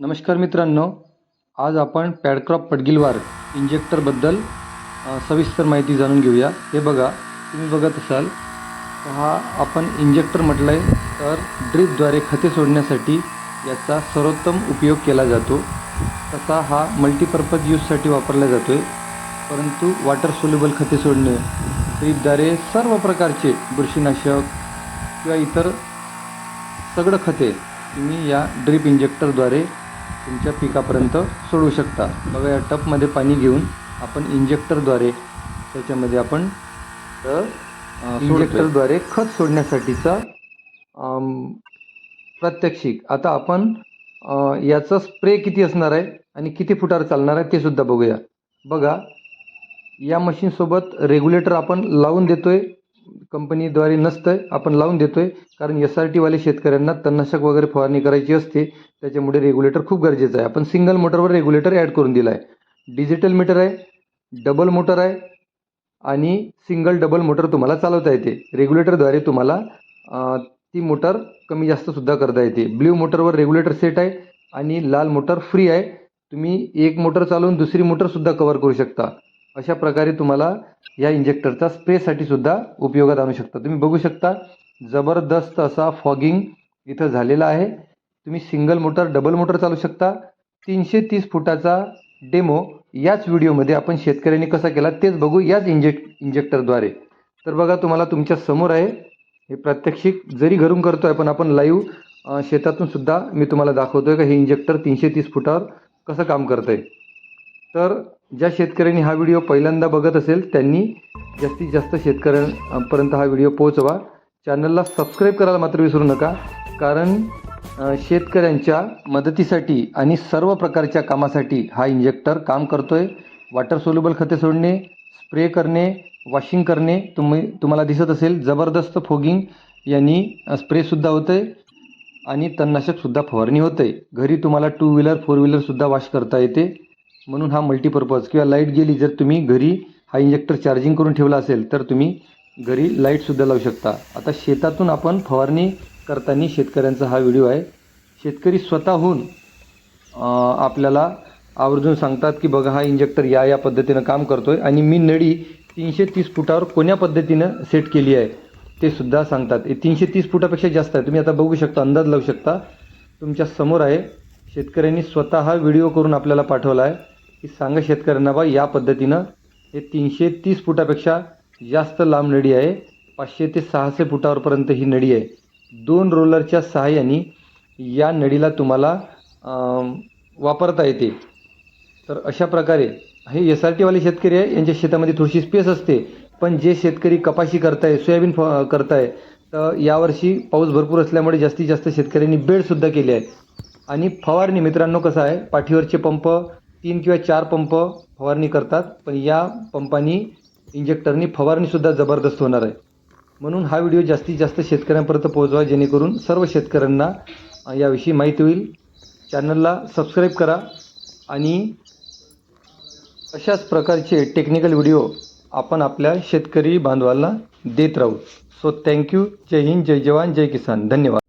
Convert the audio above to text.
नमस्कार मित्रांनो आज आपण पॅडक्रॉप पडगिलवार इंजेक्टरबद्दल सविस्तर माहिती जाणून घेऊया. हे बघा तुम्ही बघत असाल हा आपण इंजेक्टर म्हटलं आहे तर ड्रीपद्वारे खते सोडण्यासाठी याचा सर्वोत्तम उपयोग केला जातो. तसा हा मल्टीपर्पज यूजसाठी वापरला जातो आहे परंतु वॉटर सोल्युबल खते सोडणे ड्रीपद्वारे सर्व प्रकारचे बुरशीनाशक किंवा इतर सगळं खते तुम्ही या ड्रीप इंजेक्टरद्वारे तुमच्या पिकापर्यंत सोडू शकता. बघा या टपमध्ये पाणी घेऊन आपण इंजेक्टरद्वारे त्याच्यामध्ये आपण इंजेक्टरद्वारे खत सोडण्यासाठीचा प्रात्यक्षिक. आता आपण याचं स्प्रे किती असणार आहे आणि किती फुटावर चालणार आहे ते सुद्धा बघूया. बघा या मशीनसोबत रेग्युलेटर आपण लावून देतोय. कंपनीद्वारे नसतं आपण लावून देतोय. कारण एस आर टीवाले शेतकऱ्यांना तणनाशक वगैरे फवारणी करायची असते त्याच्यामुळे रेग्युलेटर खूप गरजेचं आहे. आपण सिंगल मोटरवर रेग्युलेटर ॲड करून दिला आहे डिजिटल मीटर आहे डबल मोटर आहे आणि सिंगल डबल मोटर तुम्हाला चालवता येते. रेग्युलेटरद्वारे तुम्हाला ती मोटर कमी जास्तसुद्धा करता येते. ब्ल्यू मोटरवर रेग्युलेटर सेट आहे आणि लाल मोटर फ्री आहे. तुम्ही एक मोटर चालवून दुसरी मोटरसुद्धा कवर करू शकता. अशा प्रकारे तुम्हाला या इंजेक्टरचा स्प्रेसाठी सुद्धा उपयोगात आणू शकता. तुम्ही बघू शकता जबरदस्त असा फॉगिंग इथं झालेला आहे. तुम्ही सिंगल मोटर डबल मोटर चालू शकता. तीनशे तीस फुटाचा डेमो याच व्हिडिओमध्ये आपण शेतकऱ्यांनी कसा केला तेच बघू याच इंजेक्ट इंजेक्टरद्वारे तर बघा तुम्हाला तुमच्यासमोर आहे. हे प्रात्यक्षिक जरी घरून करतो आहे पण आपण लाईव्ह शेतातून सुद्धा मी तुम्हाला दाखवतो आहे का हे इंजेक्टर तीनशे तीस फुटावर कसं काम करतं आहे तर ज्या शेतकऱ्यांनी हा व्हिडिओ पहिल्यांदा बघत असेल त्यांनी जास्तीत जास्त शेतकऱ्यांपर्यंत हा व्हिडिओ पोहोचवा. चॅनलला सबस्क्राईब करायला मात्र विसरू नका कारण शेतकऱ्यांच्या मदतीसाठी आणि सर्व प्रकारच्या कामासाठी हा इंजेक्टर काम करतो आहे वॉटर सोल्युबल खते सोडणे स्प्रे करणे वॉशिंग करणे तुम्ही तुम्हाला दिसत असेल जबरदस्त फोगिंग यांनी स्प्रेसुद्धा होतं आहे आणि तणनाशकसुद्धा फवारणी होते घरी तुम्हाला टू व्हीलर फोर व्हीलरसुद्धा वॉश करता येते. म्हणून हा मल्टीपर्पज किंवा लाइट गेली जर तुम्ही घरी हा इंजेक्टर चार्जिंग करून ठेवला असेल तर तुम्ही घरी लाईटसुद्धा लावू शकता. आता शेतातून आपण फवारणी करताना शेतकऱ्यांचा हा व्हिडिओ आहे. शेतकरी स्वतःहून आपल्याला आवर्जून सांगतात की बघा हा इंजेक्टर या या पद्धतीनं काम करतो आहे आणि मी नळी तीनशे तीस फुटावर कोण्या पद्धतीनं सेट केली आहे ते सुद्धा सांगतात. तीनशे तीस फुटापेक्षा जास्त आहे. तुम्ही आता बघू शकता अंदाज लावू शकता. तुमच्यासमोर आहे शेतकऱ्यांनी स्वतः हा व्हिडिओ करून आपल्याला पाठवला आहे. की सांगा शेतकऱ्यांना बा या पद्धतीनं हे तीनशे तीस फुटापेक्षा जास्त लांब नळी आहे. पाचशे ते सहाशे फुटावरपर्यंत ही नळी आहे. दोन रोलरच्या सहाय्याने या नळीला तुम्हाला वापरता येते. तर अशा प्रकारे हे एस आर टीवाले शेतकरी आहे यांच्या शेतामध्ये थोडीशी स्पेस असते. पण जे शेतकरी कपाशी करताय सोयाबीन फ करताय तर यावर्षी पाऊस भरपूर असल्यामुळे जास्तीत जास्त शेतकऱ्यांनी बेडसुद्धा केली आहे. आणि फवारणी मित्रांनो कसं आहे पाठीवरचे पंप तीन किंवा चार पंप फवारणी करतात पण या पंपानी इंजेक्टरनी फवारणीसुद्धा जबरदस्त होणार आहे. म्हणून हा व्हिडिओ जास्तीत जास्त शेतकऱ्यांपर्यंत पोहोचवा जेणेकरून सर्व शेतकऱ्यांना याविषयी माहिती होईल. चॅनलला सबस्क्राईब करा आणि अशाच प्रकारचे टेक्निकल व्हिडिओ आपण आपल्या शेतकरी बांधवांना देत राहू. सो थँक्यू जय हिंद जय जवान जय किसान. धन्यवाद.